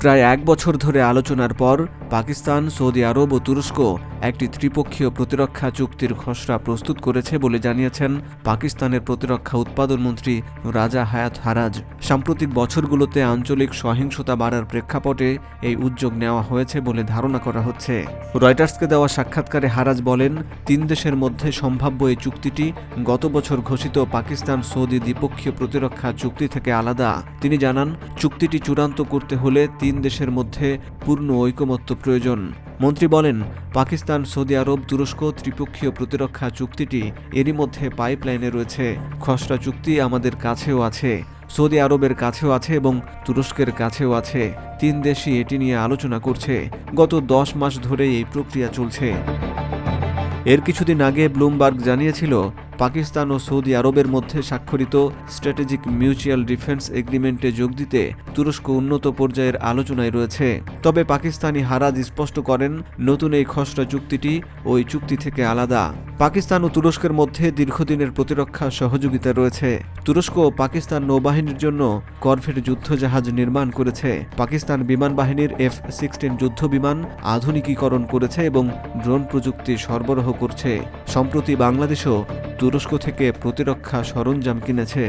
প্রায় এক বছর ধরে আলোচনার পর পাকিস্তান, সৌদি আরব ও তুরস্ক একটি ত্রিপক্ষীয় প্রতিরক্ষা চুক্তির খসড়া প্রস্তুত করেছে বলে জানিয়েছেন পাকিস্তানের প্রতিরক্ষা উৎপাদন মন্ত্রী রাজা হায়াত হারাজ। সাম্প্রতিক বছরগুলোতে আঞ্চলিক সহিংসতা বাড়ার প্রেক্ষাপটে এই উদ্যোগ নেওয়া হয়েছে বলে ধারণা করা হচ্ছে। রয়টার্সকে দেওয়া সাক্ষাৎকারে হারাজ বলেন, তিন দেশের মধ্যে সম্ভাব্য এই চুক্তিটি গত বছর ঘোষিত পাকিস্তান সৌদি দ্বিপক্ষীয় প্রতিরক্ষা চুক্তি থেকে আলাদা। তিনি জানান, চুক্তিটি চূড়ান্ত করতে হলে তিন দেশের মধ্যে পূর্ণ ঐকমত্য প্রয়োজন। মন্ত্রী বলেন, পাকিস্তান, সৌদি আরব, তুরস্ক, ত্রিপক্ষীয় প্রতিরক্ষা চুক্তিটি এরই মধ্যে পাইপলাইনে রয়েছে। খসড়া চুক্তি আমাদের কাছেও আছে, সৌদি আরবের কাছেও আছে এবং তুরস্কের কাছেও আছে। তিন দেশই এটি নিয়ে আলোচনা করছে। গত দশ মাস ধরে এই প্রক্রিয়া চলছে। এর কিছুদিন আগে ব্লুমবার্গ জানিয়েছিল পাকিস্তান ও সৌদি আরবের মধ্যে স্বাক্ষরিত স্ট্র্যাটেজিক মিউচুয়াল ডিফেন্স এগ্রিমেন্টে যোগ দিতে তুরস্ক উন্নত পর্যায়ের আলোচনায় রয়েছে। তবে পাকিস্তানি হারাজ স্পষ্ট করেন, নতুন এই খসড়া চুক্তিটি ওই চুক্তি থেকে আলাদা। পাকিস্তান ও তুরস্কের মধ্যে দীর্ঘদিনের প্রতিরক্ষা সহযোগিতা রয়েছে। তুরস্ক ও পাকিস্তান নৌবাহিনীর জন্য করভেট যুদ্ধজাহাজ নির্মাণ করেছে। পাকিস্তান বিমান বাহিনীর এফ সিক্সটিন যুদ্ধ বিমান আধুনিকীকরণ করেছে এবং ড্রোন প্রযুক্তি সরবরাহ করছে। সম্প্রতি বাংলাদেশও তুরস্ক থেকে প্রতিরক্ষা সরঞ্জাম কিনেছে।